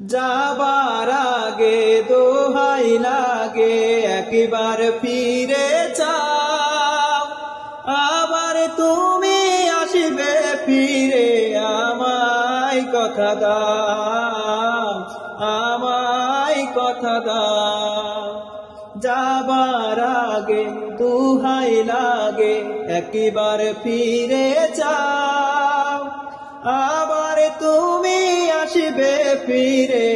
যাবার আগে দোহাই লাগে, একবার ফিরে চাও আবার তুমি আসবে, ফিরে আমায় কথা দাও, আমায় কথা দাও। যাবার আগে দুহাই লাগে, একবার ফিরে যাও। আবার তুমি আসবে ফিরে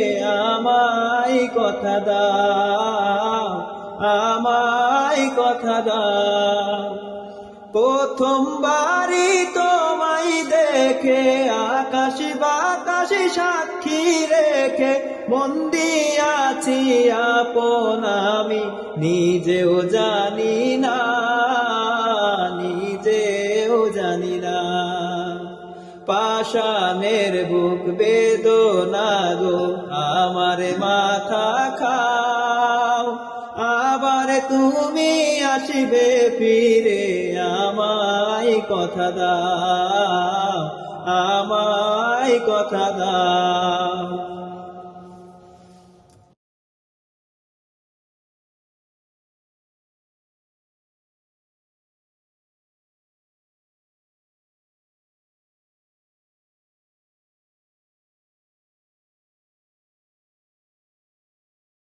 আমায় কথা দাও, আমায় কথা দাও। প্রথমবারই তোমায় দেখে আকাশ বাতাস সাক্ষী রেখে বন্দি আছি আপন আমি, নিজেও জানি না, নিজেও জানি না। পাষাণের বুক বেদনা গো, আমার মাথা খাও। আবার তুমি আসবে ফিরে, আমায় কথা দাও, আমায় কথা দাও।